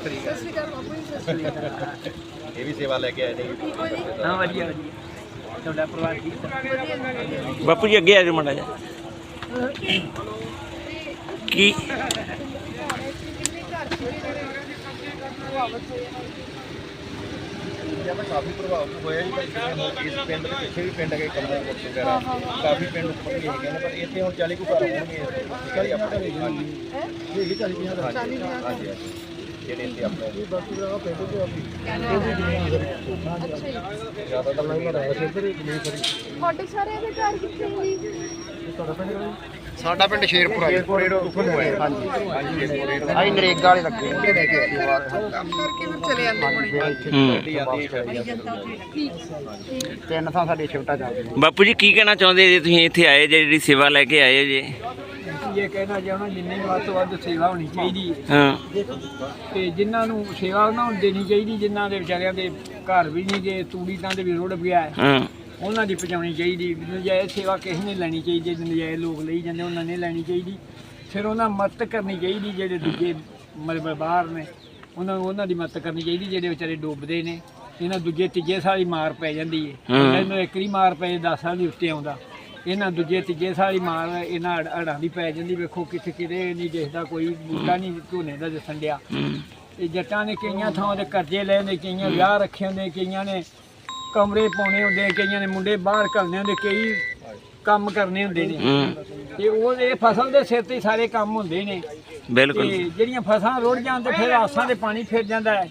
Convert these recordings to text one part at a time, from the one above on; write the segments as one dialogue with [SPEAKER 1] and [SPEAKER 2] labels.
[SPEAKER 1] ਸਤਿ ਸ਼੍ਰੀ ਅਕਾਲ ਬਾਪੂ ਜੀ ਸਤਿ ਸ਼੍ਰੀ ਅਕਾਲ
[SPEAKER 2] ਇਹ ਵੀ ਸੇਵਾ ਲੈ ਕੇ ਆਏ ਨੇ
[SPEAKER 1] ਠੀਕ ਹੋ ਜੀ?
[SPEAKER 3] ਹਾਂ ਵਧੀਆ ਵਧੀਆ। ਤੁਹਾਡਾ ਪਰਿਵਾਰ ਠੀਕ ਹੈ?
[SPEAKER 1] ਜੀ, ਜੀ।
[SPEAKER 4] ਬਾਪੂ ਜੀ ਅੱਗੇ ਆ ਜਾਓ ਮਾੜਾ ਜਿਹਾ। ਕੀ?
[SPEAKER 2] ਜ਼ਿਆਦਾ ਕਾਫੀ ਪ੍ਰਭਾਵਿਤ ਹੋਇਆ ਜੀ ਇਸ ਪਿੰਡ ਦੇ ਪਿੱਛੇ ਵੀ ਪਿੰਡ ਹੈਗੇ ਕਮਰਾ ਵਗੈਰਾ। ਕਾਫੀ ਪਿੰਡ ਉੱਪਰ ਵੀ ਹੈਗੇ ਨੇ ਪਰ ਇੱਥੇ ਹੁਣ 40 ਕੁ ਘਰ ਹੋਣਗੇ ਚਾਲੀ ਆਪਣੇ ਹਾਂਜੀ ਇਹ 40 50 ਹਾਂਜੀ ਹਾਂਜੀ। ਜਿਹੜੇ ਇੱਥੇ ਆਪਣੇ ਬਾਕੀ ਦਾ ਪਿੰਡ ਤੋਂ ਆਪੀ। ਜ਼ਿਆਦਾ ਤਾਂ ਨਹੀਂ ਬਣਾਇਆ ਸੀ ਇੱਧਰ ਇੱਕ ਨਹੀਂ ਕਰੀ
[SPEAKER 1] ਤੁਹਾਡੇ ਸਾਰਿਆਂ ਦੇ ਘਰ ਕਿੱਥੇ ਜੀ?
[SPEAKER 2] ਸਾਡਾ ਪਿੰਡ ਸ਼ੇਰਪੁਰਾ ਹੋਇਆ ਹਾਂਜੀ। ਹਾਂਜੀ। ਸ਼ੇਰਪੁਰੇ
[SPEAKER 5] ਆਈ ਨਰੇਗਾ ਵਾਲੇ ਲੱਗੇ
[SPEAKER 2] ਤੋਂ ਲੈ ਕੇ
[SPEAKER 1] ਕੰਮ ਕਰਕੇ ਫਿਰ ਚਲੇ ਜਾਂਦੇ ਹੋਣੇ।
[SPEAKER 4] ਹੂੰ।
[SPEAKER 2] ਹੈ
[SPEAKER 5] ਤਿੰਨ ਥਾਂ ਸਾਡੇ ਸ਼ਿਫਟਾਂ ਚੱਲਦੀਆਂ
[SPEAKER 4] ਬਾਪੂ ਜੀ ਕੀ ਕਹਿਣਾ ਚਾਹੁੰਦੇ ਜੇ ਤੁਸੀਂ ਇੱਥੇ ਆਏ ਜੇ ਜਿਹੜੀ ਸੇਵਾ ਲੈ ਕੇ ਆਏ ਜੇ?
[SPEAKER 3] ਇਹ ਕਹਿਣਾ ਚਾਹਣਾ ਜਿੰਨੀ ਵੱਧ ਤੋਂ ਵੱਧ ਸੇਵਾ ਹੋਣੀ ਚਾਹੀਦੀ ਹੈ।
[SPEAKER 4] ਹਾਂ।
[SPEAKER 3] ਤੇ ਜਿਨ੍ਹਾਂ ਨੂੰ ਸੇਵਾ ਉਹਨਾਂ ਨੂੰ ਦੇਣੀ ਚਾਹੀਦੀ ਜਿਨ੍ਹਾਂ ਦੇ ਵਿਚਾਰਿਆਂ ਦੇ ਘਰ ਵੀ ਨਹੀਂ ਗਏ ਤੂੜੀ ਤਾਂ ਦੇ ਵੀ ਰੁੜ ਗਿਆ ਹੈ।
[SPEAKER 4] ਹਾਂ।
[SPEAKER 3] ਉਹਨਾਂ ਦੀ ਪਹੁੰਚਾਉਣੀ ਚਾਹੀਦੀ ਨਜਾਇਜ਼ ਸੇਵਾ ਕਿਸੇ ਨੇ ਲੈਣੀ ਚਾਹੀਦੀ ਨਜਾਇਜ਼ ਲੋਕ ਲਈ ਜਾਂਦੇ ਉਹਨਾਂ ਨੇ ਲੈਣੀ ਚਾਹੀਦੀ। ਫਿਰ ਉਹਨਾਂ ਮਦਦ ਕਰਨੀ ਚਾਹੀਦੀ ਜਿਹੜੇ ਦੂਜੇ ਮਤਲਬ ਬਾਹਰ ਨੇ ਉਹਨਾਂ ਨੂੰ ਉਹਨਾਂ ਦੀ ਮਦਦ ਕਰਨੀ ਚਾਹੀਦੀ ਜਿਹੜੇ ਵਿਚਾਰੇ ਡੁੱਬਦੇ ਨੇ। ਇਹਨਾਂ ਦੂਜੇ ਤੀਜੇ ਸਾਲ ਹੀ ਮਾਰ ਪੈ ਜਾਂਦੀ ਹੈ।
[SPEAKER 4] ਹੂੰ।
[SPEAKER 3] ਇਹਨਾਂ ਨੂੰ ਇੱਕ ਹੀ ਮਾਰ ਪਏ 10 ਸਾਲ ਦੀ ਉੱਤੇ ਆਉਂਦਾ। ਇਹਨਾਂ ਦੂਜੇ ਤੀਜੇ ਹੀ ਮਾਰ ਇਹਨਾਂ ਅੜ- ਅੜਾਂ ਦੀ ਪੈ ਜਾਂਦੀ ਵੇਖੋ ਕਿੱਥੇ ਕਿਤੇ ਨਹੀਂ ਦਿਖਦਾ ਕੋਈ ਬੂਟਾ ਨਹੀਂ ਝੋਨੇ ਦਾ ਦਿਸਣ ਡਿਆ। ਇਹ ਜੱਟਾਂ ਨੇ ਕਈਆਂ ਥਾਵਾਂ ਤੇ ਕਰਜ਼ੇ ਲਏ ਨੇ ਕਈਆਂ ਵਿਆਹ ਰੱਖੇ ਹੁੰਦੇ ਕਈਆਂ ਨੇ ਕਮਰੇ ਪਾਉਣੇ ਹੁੰਦੇ ਕਈਆਂ ਨੇ ਮੁੰਡੇ ਬਾਹਰ ਘੱਲਣੇ ਹੁੰਦੇ ਕਈ ਕੰਮ ਕਰਨੇ ਹੁੰਦੇ ਨੇ।
[SPEAKER 4] ਹੂੰ।
[SPEAKER 3] ਤੇ ਉਹ ਇਹ ਫਸਲ ਦੇ ਸਿਰ ਤੇ ਹੀ ਸਾਰੇ ਕੰਮ ਹੁੰਦੇ ਨੇ। ਤੇ
[SPEAKER 4] ਬਿਲਕੁਲ
[SPEAKER 3] ਜਿਹੜੀਆਂ ਫਸਲਾਂ ਰੁੜ ਜਾਣ ਤੇ ਫਿਰ ਆਸਾਂ ਦੇ ਪਾਣੀ ਫਿਰ ਜਾਂਦਾ ਹੈ।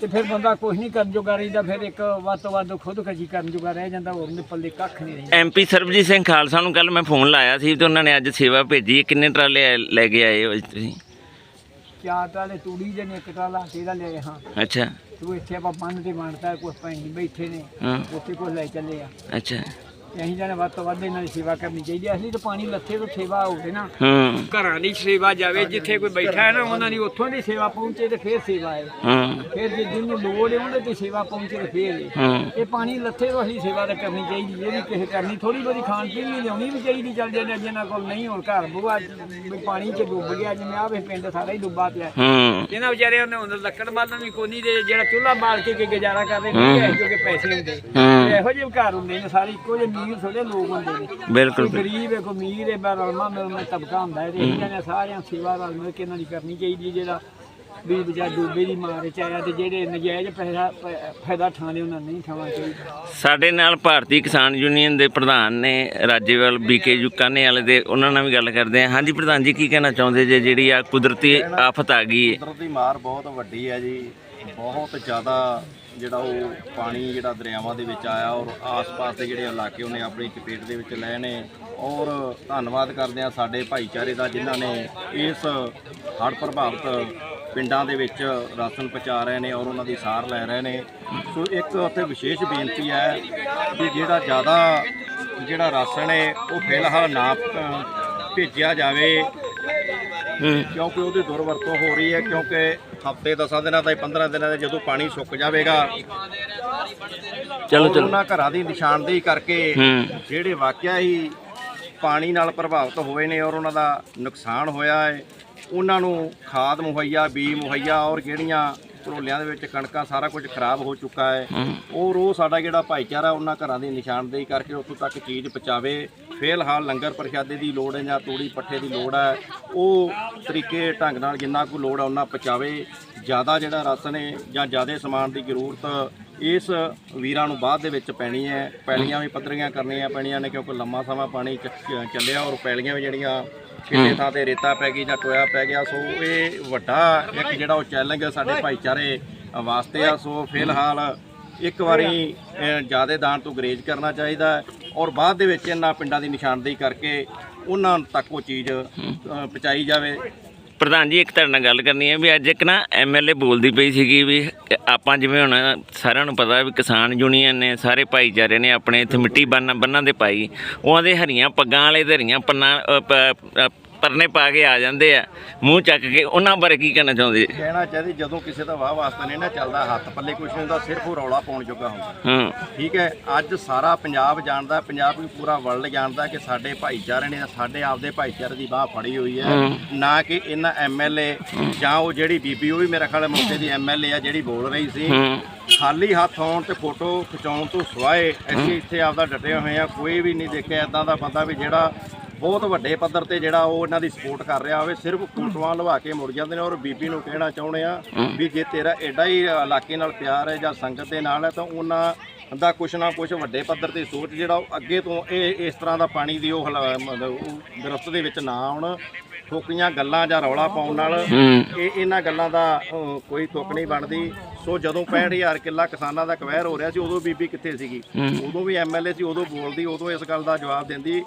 [SPEAKER 3] ਤੇ ਫਿਰ ਬੰਦਾ ਕੁਝ ਨਹੀਂ ਕਰਨ ਜੋਗਾ ਰਹਿੰਦਾ ਫਿਰ ਇੱਕ ਵੱਧ ਤੋਂ ਵੱਧ ਖੁਦਕਸ਼ੀ ਕਰਨ ਜੋਗਾ ਰਹਿ ਜਾਂਦਾ ਹੋਰ ਦੇ ਪੱਲੇ ਕੱਖ ਨਹੀਂ ਰਹਿੰਦਾ।
[SPEAKER 4] ਐਮਪੀ ਸਰਬਜੀਤ ਸਿੰਘ ਖਾਲਸਾ ਨੂੰ ਕੱਲ ਮੈਂ ਫੋਨ ਲਾਇਆ ਸੀ ਤੇ ਉਹਨਾਂ ਨੇ ਅੱਜ ਸੇਵਾ ਭੇਜੀ ਕਿੰਨੇ ਟਰਾਲੇ ਆਏ- ਲੈ ਕੇ ਆਏ ਹੋ ਅੱਜ ਤੁਸੀਂ?
[SPEAKER 3] ਚਾਰ ਟਾਲੇ ਤੂੜੀ ਦੇ ਨੇ ਇੱਕ ਟਾਲਾ ਦਾ ਲਿਆਏ ਹਾਂ
[SPEAKER 4] ਅੱਛਾ।
[SPEAKER 3] ਤੂੰ ਇੱਥੇ ਆਪਾਂ ਬੰਨ ਤੇ ਬਣਦਾ ਕੁਝ ਪੈਣੀ ਬੈਠੇ ਨੇ
[SPEAKER 4] ਹਾਂ।
[SPEAKER 3] ਉੱਥੇ ਕੋਈ ਲੈ ਚੱਲੇ ਆ।
[SPEAKER 4] ਅੱਛਾ।
[SPEAKER 3] ਅਸੀਂ ਜਾਣੇ ਵੱਧ ਤੋਂ ਵੱਧ ਇਹਨਾਂ ਦੀ ਸੇਵਾ ਕਰਨੀ ਚਾਹੀਦੀ ਹੈ ਅਸਲੀ ਤਾਂ ਪਾਣੀ ਲੱਥੇ ਤੋਂ ਸੇਵਾ ਹੋਵੇ ਨਾ।
[SPEAKER 4] ਹੂੰ।
[SPEAKER 3] ਘਰਾਂ ਦੀ ਸੇਵਾ ਜਾਵੇ ਜਿੱਥੇ ਕੋਈ ਬੈਠਾ ਹੈ ਨਾ ਉਹਨਾਂ ਦੀ ਉੱਥੋਂ ਦੀ ਸੇਵਾ ਪਹੁੰਚੇ ਤੇ ਫਿਰ ਸੇਵਾ ਹੈ।
[SPEAKER 4] ਹੂੰ।
[SPEAKER 3] ਫਿਰ ਜੇ ਜਿਹਨੂੰ ਲੋੜ ਹੈ ਉਹਦੇ ਤੇ ਸੇਵਾ ਪਹੁੰਚੇ ਤੇ ਫਿਰ ਹੈ।
[SPEAKER 4] ਹੂੰ।
[SPEAKER 3] ਇਹ ਪਾਣੀ ਲੱਥੇ ਤੋਂ ਅਸੀਂ ਸੇਵਾ ਤਾਂ ਕਰਨੀ ਚਾਹੀਦੀ ਇਹ ਵੀ ਕਿਸੇ ਕਰਨੀ। ਥੋੜੀ ਬਹੁਤੀ ਖਾਣ ਪੀਣ ਲਈ ਲਿਆਉਣੀ ਵੀ ਚਾਹੀਦੀ ਚੱਲ ਜਾਂਦੇ ਜਿਹਨਾਂ ਕੋਲ ਨਹੀਂ ਹੁਣ ਘਰ ਬੂਆ ਵੀ ਪਾਣੀ 'ਚ ਡੁੱਬ ਗਿਆ ਜਿਵੇਂ ਆਵੇ ਪਿੰਡ ਸਾਰਾ ਹੀ ਡੁੱਬਾ ਪਿਆ।
[SPEAKER 4] ਹੂੰ।
[SPEAKER 3] ਇਹਨਾਂ ਵਿਚਾਰਿਆਂ ਨੇ ਹੁਣ ਲੱਕੜ ਬਾਲਣ ਵੀ ਕੋਈ ਨਹੀਂ ਦੇ ਜਿਹੜਾ ਚੁੱਲ੍ਹਾ ਬਾਲ ਕੇ ਕੇ ਗੁਜ਼ਾਰਾ ਕਰਦੇ ਨੇ ਕਿਉਂਕਿ ਪੈਸੇ ਹੁੰਦੇ।
[SPEAKER 4] ਹੂੰ।
[SPEAKER 3] ਇਹੋ ਜਿਹੇ ਘਰ ਹੁੰਦੇ ਨੇ ਸਾਰੇ ਇੱਕੋ ਜਿਹੇ ਅਮੀਰ ਥੋੜੇ ਲੋਕ ਹੁੰਦੇ ਨੇ।
[SPEAKER 4] ਬਿਲਕੁਲ
[SPEAKER 3] ਕੋਈ ਗਰੀਬ ਹੈ ਕੋਈ ਅਮੀਰ ਹੈ ਬਰਲਮਾ ਮਿਲਮਾ ਤਬਕਾ ਹੁੰਦਾ ਹੈ। ਤੇ ਇਹਨਾਂ ਨੇ ਸਾਰਿਆਂ ਸੇਵਾ ਰਲ ਮਿਲ ਕੇ ਇਹਨਾਂ ਦੀ ਕਰਨੀ ਚਾਹੀਦੀ ਹੈ ਜਿਹੜਾ ਵੀ ਵਿਚਾਰ ਡੂਬੇ ਦੀ ਮਾਰ ਚ ਆਇਆ ਤੇ ਜਿਹੜੇ ਨਜਾਇਜ਼ ਪੈਸਾ ਫਾਇਦਾ ਠਾਣੇ ਉਹਨਾਂ ਨਹੀਂ ਖਾਣਾ ਚਾਹੀਦਾ।
[SPEAKER 4] ਸਾਡੇ ਨਾਲ ਭਾਰਤੀ ਕਿਸਾਨ ਯੂਨੀਅਨ ਦੇ ਪ੍ਰਧਾਨ ਨੇ ਰਾਜੇਵਾਲ ਬੀਕੇ ਯੁਕਾਨੇ ਵਾਲੇ ਦੇ ਉਹਨਾਂ ਨਾਲ ਵੀ ਗੱਲ ਕਰਦੇ ਹਾਂ। ਹਾਂਜੀ ਪ੍ਰਧਾਨ ਜੀ ਕੀ ਕਹਿਣਾ ਚਾਹੁੰਦੇ ਜੇ ਜਿਹੜੀ ਆ ਕੁਦਰਤੀ ਆਫਤ ਆ ਗਈ ਹੈ?
[SPEAKER 2] ਕੁਦਰਤ ਮਾਰ ਬਹੁਤ ਵੱਡੀ ਹੈ ਜੀ ਬਹੁਤ ਜ਼ਿਆਦਾ ਜਿਹੜਾ ਉਹ ਪਾਣੀ ਜਿਹੜਾ ਦਰਿਆਵਾਂ ਦੇ ਵਿੱਚ ਆਇਆ ਔਰ ਆਸ-ਪਾਸ ਦੇ ਜਿਹੜੇ ਇਲਾਕੇ ਉਹਨੇ ਆਪਣੀ ਚਪੇਟ ਦੇ ਵਿੱਚ ਲਏ ਨੇ ਔਰ ਧੰਨਵਾਦ ਕਰਦੇ ਆ ਸਾਡੇ ਭਾਈਚਾਰੇ ਦਾ ਜਿਨ੍ਹਾਂ ਨੇ ਇਸ ਹੜ੍ਹ ਪ੍ਰਭਾਵਿਤ ਪਿੰਡਾਂ ਦੇ ਵਿੱਚ ਰਾਸ਼ਨ ਪਹੁੰਚਾ ਰਹੇ ਨੇ ਔਰ ਉਹਨਾਂ ਦੀ ਸਾਰ ਲੈ ਰਹੇ ਨੇ। ਸੋ ਇੱਕ ਉੱਥੇ ਵਿਸ਼ੇਸ਼ ਬੇਨਤੀ ਹੈ ਕਿ ਜਿਹੜਾ ਜ਼ਿਆਦਾ ਜਿਹੜਾ ਰਾਸ਼ਨ ਹੈ ਉਹ ਫਿਲਹਾਲ ਨਾ ਭੇਜਿਆ ਜਾਵੇ। ਕਿਉਂਕਿ ਉਹਦੀ ਦੁਰਵਰਤੋਂ ਹੋ ਰਹੀ ਹੈ ਕਿਉਂਕਿ ਹਫ਼ਤੇ 10 ਦਿਨਾਂ ਦਾ 15 ਦਿਨਾਂ ਦਾ ਜਦੋਂ ਪਾਣੀ ਸੁੱਕ ਜਾਵੇਗਾ
[SPEAKER 4] ਚਲੋ ਚਲੋ।
[SPEAKER 2] ਉਹਨਾਂ ਘਰਾਂ ਦੀ ਨਿਸ਼ਾਨਦੇਹੀ ਕਰਕੇ ਜਿਹੜੇ ਵਾਕਿਆ ਹੀ ਪਾਣੀ ਨਾਲ ਪ੍ਰਭਾਵਿਤ ਹੋਏ ਨੇ ਔਰ ਉਹਨਾਂ ਦਾ ਨੁਕਸਾਨ ਹੋਇਆ ਹੈ ਉਹਨਾਂ ਨੂੰ ਖਾਦ ਮੁਹੱਈਆ ਬੀ ਮੁਹੱਈਆ ਔਰ ਜਿਹੜੀਆਂ ਝੋਲਿਆਂ ਦੇ ਵਿੱਚ ਕਣਕਾਂ ਸਾਰਾ ਕੁਝ ਖਰਾਬ ਹੋ ਚੁੱਕਾ ਹੈ। ਔਰ ਉਹ ਸਾਡਾ ਜਿਹੜਾ ਭਾਈਚਾਰਾ ਉਹਨਾਂ ਘਰਾਂ ਦੀ ਨਿਸ਼ਾਨਦੇਹੀ ਕਰਕੇ ਉੱਥੋਂ ਤੱਕ ਚੀਜ਼ ਪਹੁੰਚਾਵੇ। ਫਿਲਹਾਲ ਲੰਗਰ ਪ੍ਰਸ਼ਾਦੇ ਦੀ ਲੋੜ ਹੈ ਜਾਂ ਤੂੜੀ ਪੱਠੇ ਦੀ ਲੋੜ ਹੈ। ਉਹ ਤਰੀਕੇ ਢੰਗ ਨਾਲ ਜਿੰਨਾ ਕੁ ਲੋੜ ਹੈ ਉਹਨਾਂ ਪਹੁੰਚਾਵੇ। ਜ਼ਿਆਦਾ ਜਿਹੜਾ ਰਾਸ਼ਨ ਹੈ ਜਾਂ ਜ਼ਿਆਦਾ ਸਮਾਨ ਦੀ ਜ਼ਰੂਰਤ ਇਸ ਵੀਰਾਂ ਨੂੰ ਬਾਅਦ ਦੇ ਵਿੱਚ ਪੈਣੀ ਹੈ। ਪੈਲੀਆਂ ਵੀ ਪੱਧਰੀਆਂ ਕਰਨੀਆਂ ਪੈਣੀਆਂ ਨੇ ਕਿਉਂਕਿ ਲੰਮਾ ਸਮਾਂ ਪਾਣੀ ਚੱਲਿਆ ਔਰ ਪੈਲੀਆਂ ਵੀ ਜਿਹੜੀਆਂ ਕਿਸੇ ਥਾਂ ਤੇ ਰੇਤਾ ਪੈ ਗਈ ਜਾਂ ਟੋਇਆ ਪੈ ਗਿਆ ਸੋ ਇਹ ਵੱਡਾ ਇੱਕ ਜਿਹੜਾ ਉਹ ਚੈਲੰਜ ਹੈ ਸਾਡੇ ਭਾਈਚਾਰੇ ਵਾਸਤੇ ਆ। ਸੋ ਫਿਲਹਾਲ ਇੱਕ ਵਾਰੀ ਜ਼ਿਆਦਾ ਦਾਨ ਤੋਂ ਗਰੇਜ ਕਰਨਾ ਚਾਹੀਦਾ ਔਰ ਬਾਅਦ ਦੇ ਵਿੱਚ ਇਹਨਾਂ ਪਿੰਡਾਂ ਦੀ ਨਿਸ਼ਾਨਦੇਹੀ ਕਰਕੇ ਉਹਨਾਂ ਤੱਕ ਉਹ ਚੀਜ਼ ਪਹੁੰਚਾਈ ਜਾਵੇ।
[SPEAKER 4] ਪ੍ਰਧਾਨ ਜੀ, ਇੱਕ ਤੁਹਾਡੇ ਨਾਲ ਗੱਲ ਕਰਨੀ ਹੈ ਵੀ ਅੱਜ ਇੱਕ ਨਾ ਐਮਐਲਏ ਬੋਲਦੀ ਪਈ ਸੀਗੀ ਵੀ ਆਪਾਂ ਜਿਵੇਂ ਹੁਣ ਸਾਰਿਆਂ ਨੂੰ ਪਤਾ ਵੀ ਕਿਸਾਨ ਯੂਨੀਅਨ ਨੇ, ਸਾਰੇ ਭਾਈਚਾਰੇ ਨੇ ਆਪਣੇ ਇੱਥੇ ਮਿੱਟੀ ਬੰਨ ਬੰਨਾਂ ਦੇ ਪਾਈ ਉਹਨਾਂ ਦੇ ਹਰੀਆਂ ਪੱਗਾਂ ਵਾਲੇ ਤੇ ਹਰੀਆਂ ਪੰਨਾਂ ਪ- ਪਰਨੇ ਪਾ ਕੇ ਆ ਜਾਂਦੇ ਆ ਮੂੰਹ ਚੱਕ ਕੇ ਉਹਨਾਂ ਬਾਰੇ ਕੀ ਕਹਿਣਾ ਚਾਹੁੰਦੇ?
[SPEAKER 2] ਕਹਿਣਾ ਚਾਹੀਦੀ ਜਦੋਂ ਕਿਸੇ ਦਾ ਵਾਹ ਵਾਸਤਾ ਨਹੀਂ ਨਾ ਚੱਲਦਾ ਹੱਥ ਪੱਲੇ ਕੁਛ ਨਹੀਂ ਹੁੰਦਾ ਸਿਰਫ ਉਹ ਰੌਲਾ ਪਾਉਣ ਜੋਗਾ ਹੁੰਦਾ।
[SPEAKER 4] ਹੂੰ।
[SPEAKER 2] ਠੀਕ ਹੈ ਅੱਜ ਸਾਰਾ ਪੰਜਾਬ ਜਾਣਦਾ ਪੰਜਾਬ ਵੀ ਪੂਰਾ ਵਰਲਡ ਜਾਣਦਾ ਕਿ ਸਾਡੇ ਭਾਈਚਾਰੇ ਨੇ ਸਾਡੇ ਆਪਦੇ ਭਾਈਚਾਰੇ ਦੀ ਬਾਹ ਫੜੀ ਹੋਈ ਹੈ। ਨਾ ਕਿ ਇਹਨਾਂ ਐਮਐਲਏ ਜਾਂ ਉਹ ਜਿਹੜੀ ਬੀਬੀ ਉਹ ਵੀ ਮੇਰਾ ਖਿਆਲ ਮੌਕੇ ਦੀ ਐਮਐਲਏ ਆ ਜਿਹੜੀ ਬੋਲ ਰਹੀ ਸੀ। ਖਾਲੀ ਹੱਥ ਆਉਣ ਤੇ ਫੋਟੋ ਖਿਚਾਉਣ ਤੋਂ ਸਿਵਾਏ ਅਸੀਂ ਇੱਥੇ ਆਪਦਾ ਡਟੇ ਹੋਏ ਆ ਕੋਈ ਵੀ ਨਹੀਂ ਦੇਖਿਆ ਇਦਾਂ ਦਾ ਬੰਦਾ ਵੀ ਜਿਹੜਾ ਬਹੁਤ ਵੱਡੇ ਪੱਧਰ ਤੇ ਜਿਹੜਾ ਉਹ ਇਹਨਾਂ ਦੀ ਸਪੋਰਟ ਕਰ ਰਿਹਾ ਹੋਵੇ ਸਿਰਫ ਫੋਟੋਆਂ ਲਵਾ ਕੇ ਮੁੜ ਜਾਂਦੇ ਨੇ ਔਰ ਬੀਬੀ ਨੂੰ ਕਹਿਣਾ ਚਾਹੁੰਦੇ ਆ ਵੀ ਜੇ ਤੇਰਾ ਐਡਾ ਹੀ ਇਲਾਕੇ ਨਾਲ ਪਿਆਰ ਹੈ ਜਾਂ ਸੰਗਤ ਦੇ ਨਾਲ ਹੈ ਤਾਂ ਉਹਨਾਂ ਦਾ ਕੁਛ ਨਾ ਕੁਛ ਵੱਡੇ ਪੱਧਰ ਤੇ ਸੋਚ ਜਿਹੜਾ ਉਹ ਅੱਗੇ ਤੋਂ ਇਹ ਇਸ ਤਰ੍ਹਾਂ ਦਾ ਪਾਣੀ ਦੀ ਉਹ ਗ੍ਰਸਤ ਦੇ ਵਿੱਚ ਨਾ ਆਉਣ ਠੋਕੀਆਂ ਗੱਲਾਂ ਜਾਂ ਰੌਲਾ ਪਾਉਣ ਨਾਲ ਇਹ ਇਹਨਾਂ ਗੱਲਾਂ ਦਾ ਕੋਈ ਤੁਕ ਨਹੀਂ ਬਣਦੀ। ਸੋ ਜਦੋਂ 65000 ਕਿੱਲਾ ਕਿਸਾਨਾਂ ਦਾ ਕਵੈਰ ਹੋ ਰਿਹਾ ਸੀ ਉਦੋਂ ਬੀਬੀ ਕਿੱਥੇ ਸੀਗੀ? ਉਦੋਂ ਵੀ ਐਮਐਲਏ ਸੀ ਉਦੋਂ ਬੋਲਦੀ ਉਦੋਂ ਇਸ ਗੱਲ ਦਾ ਜਵਾਬ ਦਿੰਦੀ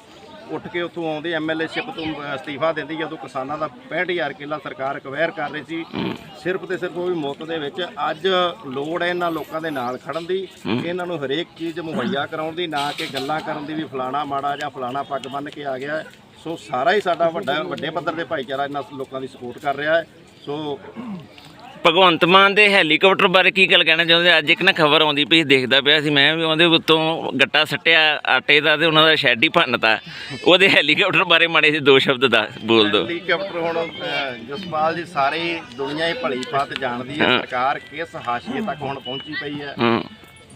[SPEAKER 2] ਉੱਠ ਕੇ ਉੱਥੋਂ ਆਉਂਦੀ ਐਮਐਲਏਸ਼ਿਪ ਤੋਂ ਅਸਤੀਫਾ ਦਿੰਦੀ ਜਦੋਂ ਕਿਸਾਨਾਂ ਦਾ 65000 ਕਿੱਲਾ ਸਰਕਾਰ ਕਵੈਰ ਕਰ ਰਹੀ ਸੀ। ਸਿਰਫ ਤੇ ਸਿਰਫ ਉਹ ਵੀ ਮੁਫਤ ਦੇ ਵਿੱਚ ਅੱਜ ਲੋੜ ਹੈ ਇਹਨਾਂ ਲੋਕਾਂ ਦੇ ਨਾਲ ਖੜਨ ਦੀ, ਇਹਨਾਂ ਨੂੰ ਹਰੇਕ ਚੀਜ਼ ਮੁਹੱਈਆ ਕਰਾਉਣ ਦੀ, ਨਾ ਕਿ ਗੱਲਾਂ ਕਰਨ ਦੀ ਵੀ ਫਲਾਣਾ ਮਾੜਾ ਜਾਂ ਫਲਾਣਾ ਪੱਗ ਬੰਨ ਕੇ ਆ ਗਿਆ ਸੋ ਸਾਰਾ ਹੀ ਸਾਡਾ ਵੱਡਾ, ਵੱਡੇ ਪੱਧਰ ਤੇ ਭਾਈਚਾਰਾ ਇਹਨਾਂ ਲੋਕਾਂ ਦੀ ਸਪੋਰਟ ਕਰ ਰਿਹਾ ਹੈ। ਸੋ
[SPEAKER 4] ਭਗਵੰਤ ਮਾਨ ਦੇ ਹੈਲੀਕਾਪਟਰ ਬਾਰੇ ਕੀ ਗੱਲ ਕਹਿਣਾ ਚਾਹੁੰਦੇ ਅੱਜ ਇੱਕ ਨਾ ਖਬਰ ਆਉਂਦੀ ਪਈ ਦੇਖਦਾ ਪਿਆ ਸੀ ਮੈਂ ਵੀ ਉਹਦੇ ਉੱਤੋਂ ਗੱਟਾ ਸੱਟਿਆ ਆਟੇ ਦਾ ਤੇ ਉਹਨਾਂ ਦਾ ਸ਼ੈਡ ਹੀ ਭੰਨਤਾ ਉਹਦੇ ਹੈਲੀਕਾਪਟਰ ਬਾਰੇ ਮਾੜੇ ਜਿਹੇ ਦੋ ਸ਼ਬਦ ਦਾ ਬੋਲ ਦਿਓ
[SPEAKER 2] ਹੈਲੀਕਾਪਟਰ ਹੁਣ ਜਸਪਾਲ ਜੀ ਸਾਰੀ ਦੁਨੀਆ ਹੀ ਭਲੀ ਭਾਤ ਜਾਣਦੀ ਹੈ ਸਰਕਾਰ ਕਿਸ ਹਾਸ਼ੀਏ ਤੱਕ ਹੁਣ ਪਹੁੰਚੀ ਪਈ ਹੂੰ।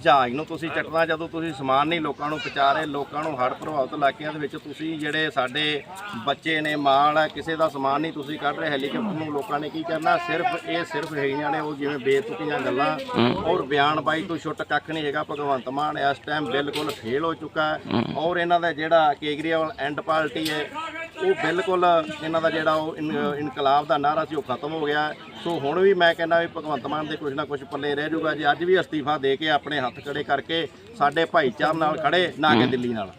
[SPEAKER 2] ਜਹਾਜ਼ ਨੂੰ ਤੁਸੀਂ ਚੱਕਣਾ ਜਦੋਂ ਤੁਸੀਂ ਸਮਾਨ ਨਹੀਂ ਲੋਕਾਂ ਨੂੰ ਪਹੁੰਚਾ ਰਹੇ, ਲੋਕਾਂ ਨੂੰ ਹੜ੍ਹ ਪ੍ਰਭਾਵਿਤ ਇਲਾਕਿਆਂ ਦੇ ਵਿੱਚ ਤੁਸੀਂ ਜਿਹੜੇ ਸਾਡੇ ਬੱਚੇ ਨੇ ਮਾਲ ਹੈ, ਕਿਸੇ ਦਾ ਸਮਾਨ ਨਹੀਂ ਤੁਸੀਂ ਕੱਢ ਰਹੇ, ਹੈਲੀਕਾਪਟਰ ਨੂੰ ਲੋਕਾਂ ਨੇ ਕੀ ਕਰਨਾ, ਸਿਰਫ, ਇਹ ਸਿਰਫ ਹੈਗੀਆਂ ਨੇ, ਉਹ ਜਿਵੇਂ ਬੇਤੁਕੀਆਂ ਗੱਲਾਂ, ਔਰ ਬਿਆਨਬਾਜ਼ੀ ਤੋਂ ਛੁੱਟ ਕੱਖ ਨਹੀਂ ਹੈਗਾ, ਭਗਵੰਤ ਮਾਨ ਇਸ ਟਾਈਮ ਬਿਲਕੁਲ ਫੇਲ ਹੋ ਚੁੱਕਾ ਹੈ, ਔਰ ਇਹਨਾਂ ਦਾ ਜਿਹੜਾ ਕੇਜਰੀਵਾਲ ਐਂਡ ਪਾਰਟੀ ਹੈ ਉਹ ਬਿਲਕੁਲ ਇਹਨਾਂ ਦਾ ਜਿਹੜਾ ਉਹ ਇਨ- ਇਨਕਲਾਬ ਦਾ ਨਾਰਾ ਸੀ ਉਹ ਖਤਮ ਹੋ ਗਿਆ। ਹੈ। ਸੋ ਹੁਣ ਵੀ ਮੈਂ ਕਹਿੰਦਾ ਵੀ ਭਗਵੰਤ ਮਾਨ ਦੇ ਕੁਝ ਨਾ ਕੁਝ ਪੱਲੇ ਰਹਿ ਜਾਊਗਾ। ਜੇ ਅੱਜ ਵੀ ਅਸਤੀਫਾ ਦੇ ਕੇ ਆਪਣੇ ਹੱਥ ਖੜੇ ਕਰਕੇ ਸਾਡੇ ਭਾਈਚਾਰ ਨਾਲ ਖੜੇ ਨਾ ਕਿ ਦਿੱਲੀ ਨਾਲ।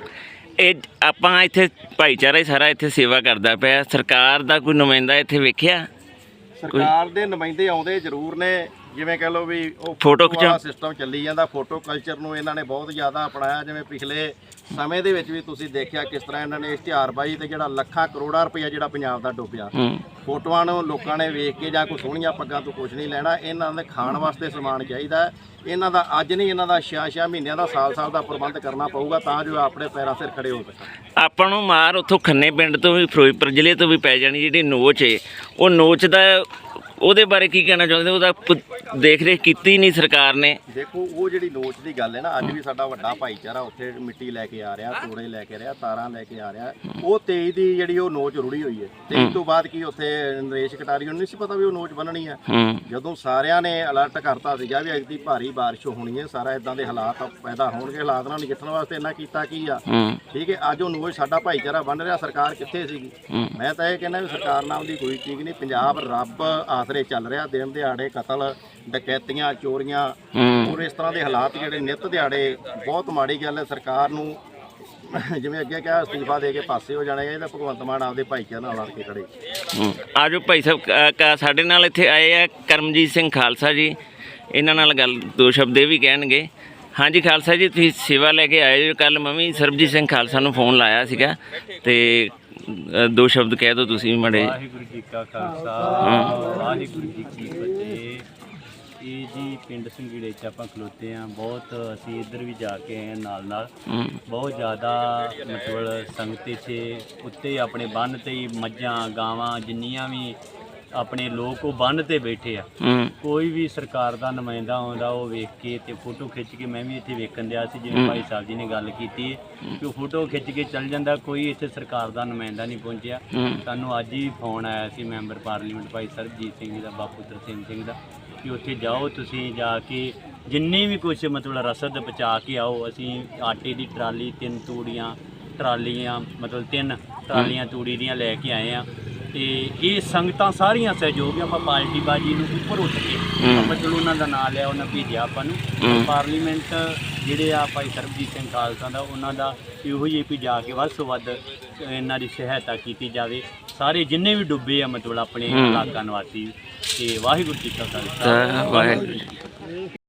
[SPEAKER 4] ਇਹ ਆਪਾਂ ਇੱਥੇ ਭਾਈਚਾਰਾ ਹੀ ਸਾਰਾ ਇੱਥੇ ਸੇਵਾ ਕਰਦਾ ਪਿਆ। ਸਰਕਾਰ ਦਾ ਕੋਈ ਨੁਮਾਇੰਦਾ ਇੱਥੇ ਵੇਖਿਆ?
[SPEAKER 2] ਸਰਕਾਰ ਦੇ ਨੁਮਾਇੰਦੇ ਆਉਂਦੇ ਜ਼ਰੂਰ ਨੇ। ਜਿਵੇਂ ਕਹ ਲਓ ਵੀ ਉਹ
[SPEAKER 4] ਫੋਟੋ
[SPEAKER 2] ਵਾਲਾ ਸਿਸਟਮ ਚੱਲੀ ਜਾਂਦਾ ਫੋਟੋ ਕਲਚਰ ਨੂੰ ਇਹਨਾਂ ਨੇ ਬਹੁਤ ਜ਼ਿਆਦਾ ਅਪਣਾਇਆ ਜਿਵੇਂ ਪਿਛਲੇ ਸਮੇਂ ਦੇ ਵਿੱਚ ਵੀ ਤੁਸੀਂ ਦੇਖਿਆ ਕਿਸ ਤਰ੍ਹਾਂ ਇਹਨਾਂ ਨੇ ਇਸ਼ਤਿਹਾਰਬਾਜ਼ੀ ਤੇ ਜਿਹੜਾ ਲੱਖਾਂ ਕਰੋੜਾਂ ਰੁਪਇਆ ਜਿਹੜਾ ਪੰਜਾਬ ਦਾ ਡੁੱਬਿਆ। ਫੋਟੋਆਂ ਨੂੰ ਲੋਕਾਂ ਨੇ ਵੇਖ ਕੇ ਜਾਂ ਕੋਈ ਸੋਹਣੀਆਂ ਪੱਗਾਂ ਤੋਂ ਕੁਝ ਨਹੀਂ ਲੈਣਾ ਇਹਨਾਂ ਦੇ ਖਾਣ ਵਾਸਤੇ ਸਮਾਨ ਚਾਹੀਦਾ। ਇਹਨਾਂ ਦਾ ਅੱਜ ਨਹੀਂ ਇਹਨਾਂ ਦਾ 6-6 ਮਹੀਨਿਆਂ ਦਾ ਸਾਲ-ਸਾਲ ਦਾ ਪ੍ਰਬੰਧ ਕਰਨਾ ਪਊਗਾ ਤਾਂ ਜੋ ਆਪਣੇ ਪੈਰਾਂ ਸਿਰ ਖੜੇ ਹੋ ਸਕਣ।
[SPEAKER 4] ਆਪਾਂ ਨੂੰ ਮਾਰ ਉੱਥੋਂ ਖੰਨੇ ਪਿੰਡ ਤੋਂ ਵੀ ਫਿਰੋਜ਼ਪੁਰ ਜ਼ਿਲ੍ਹੇ ਤੋਂ ਵੀ ਪੈ ਜਾਣੀ ਜਿਹੜੀ ਨੋਚ ਏ। ਉਹ ਨੋਚ ਦਾ ਉਹਦੇ ਬਾਰੇ ਕੀ ਕਹਿਣਾ ਚਾਹੁੰਦੇ ਉਹਦਾ ਪ- ਦੇਖ ਰੇਖ ਕੀਤੀ ਨਹੀਂ ਸਰਕਾਰ ਨੇ।
[SPEAKER 2] ਦੇਖੋ ਉਹ ਜਿਹੜੀ ਲੋਚ ਦੀ ਗੱਲ ਹੈ ਨਾ ਅੱਜ ਵੀ ਸਾਡਾ ਵੱਡਾ ਭਾਈਚਾਰਾ ਉੱਥੇ ਮਿੱਟੀ ਲੈ ਕੇ ਆ ਰਿਹਾ ਤੋੜੇ ਲੈ ਕੇ ਰਿਹਾ ਤਾਰਾਂ ਲੈ ਕੇ ਆ ਰਿਹਾ। ਉਹ 23 ਦੀ ਜਿਹੜੀ ਉਹ ਨੋਚ ਰੁੜੀ ਹੋਈ ਹੈ। 23 ਤੋਂ ਬਾਅਦ ਕੀ ਉੱਥੇ ਨਰੇਸ਼ ਕਟਾਰੀ ਨੂੰ ਨਹੀਂ ਸੀ ਪਤਾ ਵੀ ਉਹ ਨੋਚ ਬੰਨਣੀ ਹੈ।
[SPEAKER 4] ਹੂੰ।
[SPEAKER 2] ਜਦੋਂ ਸਾਰਿਆਂ ਨੇ ਅਲਰਟ ਕਰਤਾ ਸੀਗਾ ਵੀ ਅੱਜ ਦੀ ਭਾਰੀ ਬਾਰਿਸ਼ ਹੋਣੀ ਹੈ ਸਾਰਾ ਇਦਾਂ ਦੇ ਹਾਲਾਤ ਪੈਦਾ ਹੋਣਗੇ ਹਾਲਾਤ ਨਾਲ ਨਜਿੱਠਣ ਵਾਸਤੇ ਇਹਨਾਂ ਕੀਤਾ ਕੀ ਆ?
[SPEAKER 4] ਹੂੰ।
[SPEAKER 2] ਠੀਕ ਹੈ ਅੱਜ ਉਹ ਨੋਚ ਸਾਡਾ ਭਾਈਚਾਰਾ ਬਣ ਰਿਹਾ ਸਰਕਾਰ ਕਿੱਥੇ ਸੀਗੀ?
[SPEAKER 4] ਹੂੰ।
[SPEAKER 2] ਮੈਂ ਤਾਂ ਇਹ ਕਹਿੰਦਾ ਵੀ ਸਰਕਾਰ ਨਾਮ ਦੀ ਕੋਈ ਚੀਜ਼ ਨਹੀਂ ਪੰਜਾਬ ਰੱਬ ਆਸਰੇ ਚੱਲ ਰਿਹਾ ਦਿਨ ਦਿਹਾੜੇ ਕਤਲ ਡਕੈਤੀਆਂ ਚੋਰੀਆਂ
[SPEAKER 4] ਹੂੰ
[SPEAKER 2] ਔਰ ਇਸ ਤਰ੍ਹਾਂ ਦੇ ਹਾਲਾਤ ਜਿਹੜੇ ਨਿਤ ਦਿਹਾੜੇ ਬਹੁਤ ਮਾੜੀ ਗੱਲ ਹੈ ਸਰਕਾਰ ਨੂੰ ਜਿਵੇਂ ਅੱਗੇ ਕਿਹਾ ਅਸਤੀਫਾ ਦੇ ਕੇ ਪਾਸੇ ਹੋ ਜਾਣਾ ਚਾਹੀਦਾ ਭਗਵੰਤ ਮਾਨ ਆਪਦੇ ਭਾਈਚਾਰੇ ਨਾਲ ਲੜ ਕੇ ਖੜੇ
[SPEAKER 4] ਹੂੰ। ਆਜੋ ਭਾਈ ਸਾਹਿਬ ਸਾਡੇ ਨਾਲ ਇੱਥੇ ਆਏ ਆ ਕਰਮਜੀਤ ਸਿੰਘ ਖਾਲਸਾ ਜੀ ਇਹਨਾਂ ਨਾਲ ਗੱਲ ਦੋ ਸ਼ਬਦ ਇਹ ਵੀ ਕਹਿਣਗੇ ਹਾਂਜੀ ਖਾਲਸਾ ਜੀ ਤੁਸੀਂ ਸੇਵਾ ਲੈ ਕੇ ਆਏ ਕੱਲ ਮੈਂ ਵੀ ਸਰਬਜੀਤ ਸਿੰਘ ਖਾਲਸਾ ਨੂੰ ਫੋਨ ਲਾਇਆ ਸੀਗਾ ਤੇ ਅ, ਦੋ ਸ਼ਬਦ ਕਹਿ ਦਿਓ ਤੁਸੀਂ ਮੜੇ
[SPEAKER 6] ਵਾਹਿਗੁਰੂ ਜੀ ਕਾ ਖਾਲਸਾ ਵਾਹਿਗੁਰੂ ਜੀ ਕੀ ਫਤਿਹ। ਇਹ ਜੀ ਪਿੰਡ ਸੰਗੀੜੇ ਚ ਆਪਾਂ ਖਲੋਤੇ ਆ ਬਹੁਤ ਅਸੀਂ ਇੱਧਰ ਵੀ ਜਾ ਕੇ ਆਏ ਹਾਂ ਨਾਲ ਨਾਲ। ਬਹੁਤ ਜ਼ਿਆਦਾ ਮਤਲਬ ਸੰਗਤ ਇੱਥੇ ਉੱਤੇ ਆਪਣੇ ਬੰਨ ਤੇ ਹੀ ਮੱਝਾਂ ਗਾਵਾਂ ਜਿੰਨੀਆਂ ਵੀ ਆਪਣੇ ਲੋਕ ਉਹ ਬੰਨ ਤੇ ਬੈਠੇ ਆ। ਕੋਈ ਵੀ ਸਰਕਾਰ ਦਾ ਨੁਮਾਇੰਦਾ ਆਉਂਦਾ ਉਹ ਵੇਖ ਕੇ ਤੇ ਫੋਟੋ ਖਿੱਚ ਕੇ ਮੈਂ ਵੀ ਇੱਥੇ ਵੇਖਣ ਦਿਆ ਸੀ ਜਿਵੇਂ ਭਾਈ ਸਾਹਿਬ ਜੀ ਨੇ ਗੱਲ ਕੀਤੀ ਕਿ ਉਹ ਫੋਟੋ ਖਿੱਚ ਕੇ ਚੱਲ ਜਾਂਦਾ ਕੋਈ ਇੱਥੇ ਸਰਕਾਰ ਦਾ ਨੁਮਾਇੰਦਾ ਨਹੀਂ ਪਹੁੰਚਿਆ। ਸਾਨੂੰ ਅੱਜ ਹੀ ਫੋਨ ਆਇਆ ਸੀ ਮੈਂਬਰ ਪਾਰਲੀਮੈਂਟ ਭਾਈ ਸਰਬਜੀਤ ਸਿੰਘ ਜੀ ਦਾ ਬਾਪੂ ਤਰਸੇਮ ਸਿੰਘ ਦਾ ਕਿ ਉੱਥੇ ਜਾਓ ਤੁਸੀਂ ਜਾ ਕੇ ਜਿੰਨੀ ਵੀ ਕੁਝ ਮਤਲਬ ਰਸਦ ਪਹੁੰਚਾ ਕੇ ਆਓ ਅਸੀਂ ਆਟੇ ਦੀ ਟਰਾਲੀ ਤਿੰਨ ਤੂੜੀਆਂ ਟਰਾਲੀਆਂ ਮਤਲਬ ਤਿੰਨ ਟਰਾਲੀਆਂ ਤੂੜੀ ਦੀਆਂ ਲੈ ਕੇ ਆਏ ਆ। ਤੇ ਇਹ ਸੰਗਤਾਂ ਸਾਰੀਆਂ ਸਹਿਯੋਗ ਆਪਾਂ ਪਾਰਟੀ ਬਾਜੀ ਨੂੰ ਉੱਪਰ ਉੱਠ ਕੇ ਆਪਾਂ ਚਲੋ ਉਹਨਾਂ ਦਾ ਨਾਮ ਲਿਆ ਉਹਨਾਂ ਭੇਜਿਆ ਆਪਾਂ ਨੂੰ। ਪਾਰਲੀਮੈਂਟ ਜਿਹੜੇ ਆ ਭਾਈ ਸਰਬਜੀਤ ਸਿੰਘ ਖਾਲਸਾ ਦਾ ਉਹਨਾਂ ਦਾ ਇਹੋ ਜਿਹੀ ਵੀ ਜਾ ਕੇ ਵੱਧ ਤੋਂ ਵੱਧ ਇਹਨਾਂ ਦੀ ਸਹਾਇਤਾ ਕੀਤੀ ਜਾਵੇ। ਸਾਰੇ ਜਿੰਨੇ ਵੀ ਡੁੱਬੇ ਆ ਮਤਲਬ ਆਪਣੇ ਇਲਾਕਾ ਨਿਵਾਸੀ ਤੇ ਵਾਹਿਗੁਰੂ ਜੀ ਕਾ ਖਾਲਸਾ।
[SPEAKER 4] ਵਾਹਿਗੁਰੂ ਜੀ